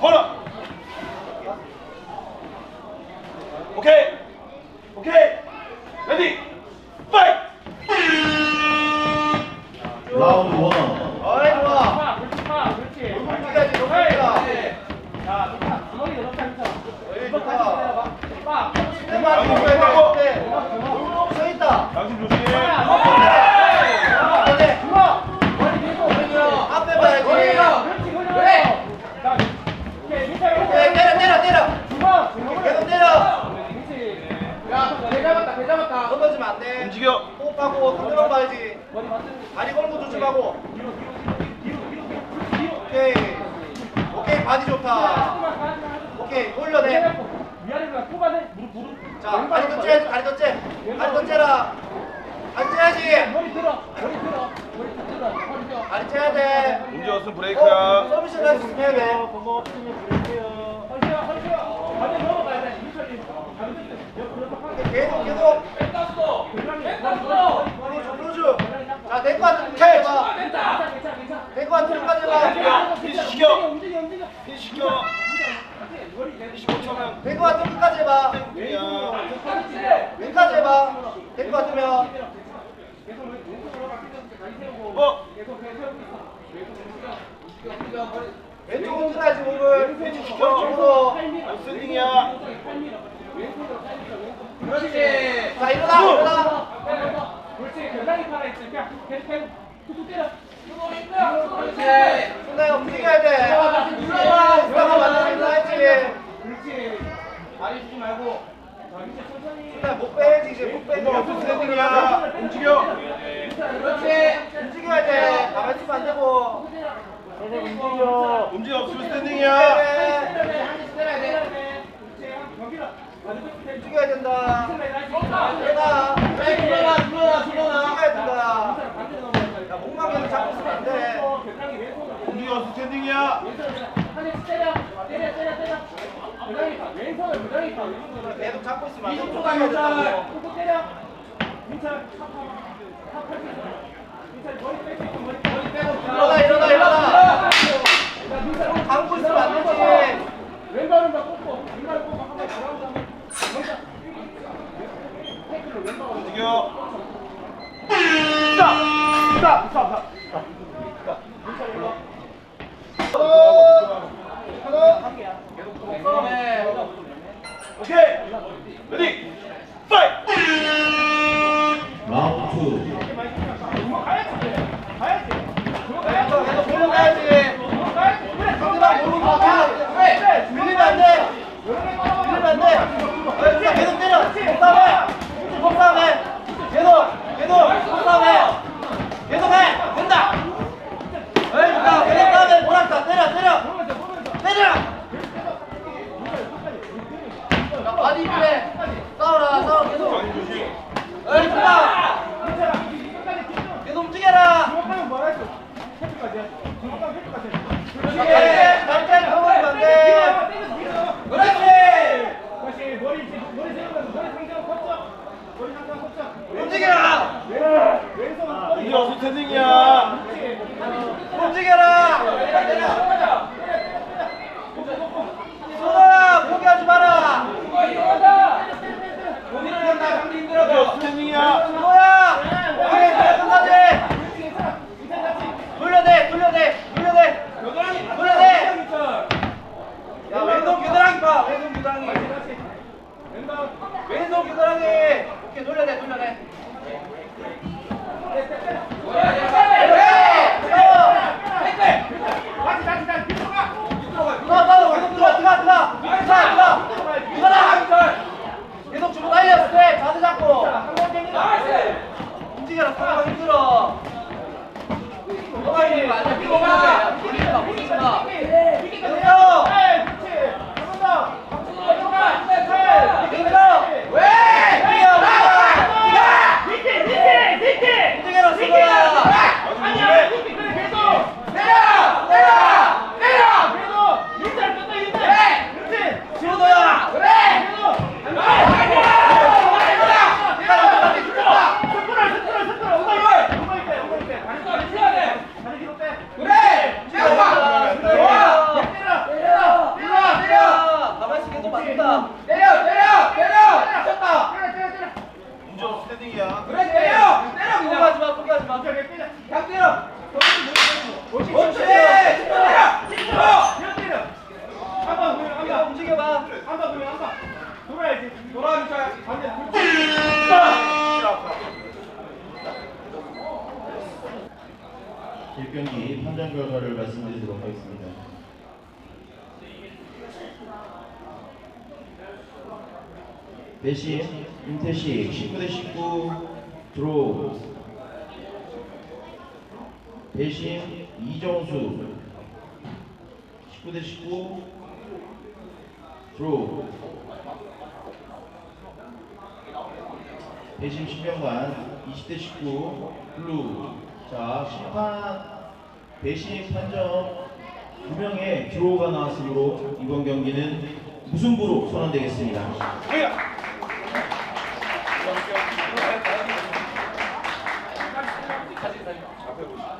걸어. 오케이. 오케이. 레디. 파이트. 라운드 원. 어이 좋아. 파, 그렇지, 파, 그렇지. 여기까지 여기까지. 자, 좋다. 주먹이 넣었다, 했어. 어이 이번 다시 좋아. 때려봐. 빠. 내가 양심 앞에 조심하고. 돼. 서 있다. 양심 조심. 앞에 주먹! 머리 밀고, 그렇지. 앞에 봐야지. 그렇지, 걸려. 자, 오케이, 민철, 오케이 때려 때려 때려. 주먹! 주먹을. 계속 때려. 그렇지. 야, 배 잡았다, 배 잡았다. 넘어지면 안 돼. 움직여. 호흡하고 상대방 봐야지. 다리 걸는 거 조심하고. 오케이. 오케이 바디 좋다. 오케이 돌려내. 위아래로 뽑아내. 무릎, 무릎. 자 다리 던져야지 다리 던져. 다리 던져라. 다리 째야지. 머리 들어, 머리 들어, 머리 들어, 머리 들어. 다리 째야 돼. 움직였으면 어, 브레이크야. 서비스 라이스 해야 돼. 헐시야, 헐시야. 반대 넘어가야 돼. 던져. 옆으로 계속 계속. 뺐었어. 뺐었어. 머리 점루주. 자, 될것 같으면 해봐. 괜찮아, 괜찮아, 괜찮아. 될것 같으면 해봐. 피니시 시켜. 움직여, 움직여. 피니시 시켜. 피니시 못 차면 될것 같으면 끝까지 해봐. 그냥 끝까지 해봐. 세우고. 어. 왼쪽으로 틀어야지, 몸을. 왼쪽으로. 샌딩이야. 그렇지. 자, 일어나, 일어나. 그렇지. 있지. 그냥 계속 계속 툭툭 때려. 그렇지. 순간 움직여야 돼. 눌러봐. 순간 만들어진다 했지. 그렇지. 다리 주지 말고. 자, 밑에 천천히. 순간 못 빼야지, 이제 못 빼고. 무슨 샌딩이야. 움직여. 그렇지. 움직여야 돼. 가만히 있으면 안 되고. 움직여. 움직여 없으면 스탠딩이야. 돼. 움직여야 된다. 일어나. 눌러라, 눌러라, 눌러라. 움직여야 된다. 야, 목만 계속 잡고 있으면 안 돼. 움직여 없으면 스탠딩이야. 계속 잡고 있으면 안 돼. 20초가 움직여야 된다고. 일어나, 일어나, 일어나. 감고 있으면 안 되지. 왼발은 다 꽂고, 왼발 꽂고 한번 들어가서 한번 먼저 태클로 왼발 움직여. 스탑. 스탑. 스탑이. 레디. 파이트. 라운드 투. 계속 계속 보고 가야지. 상대방 모르고 가. 밀리면 안 돼. 밀리면 안 돼. 어, 진짜 계속 때려. 복사해. 복사해. 계속 계속 복사해. 계속해. 된다. 어이, 좋다. 계속 싸움해. 몰았다. 때려 때려. 때려. 야, 바디 입에 싸워라. 싸워 계속. 양심 조심. 어이, 좋다. 계속 움직여라. 그렇지. 날짜 커버리면 안 돼. 그렇지. 움직여라. 없으면 스탠딩이야. 움직여라. 给我们。 결과를 말씀드리도록 하겠습니다. 대신 임태식 19대 19 드로우. 대신 이정수 19대 19 드로우. 대신 신병관 20대 19 블루. 자 심판 배신의 판정 2명의 주호가 나왔으므로 이번 경기는 무승부로 선언되겠습니다. 예. 앞에 보시죠.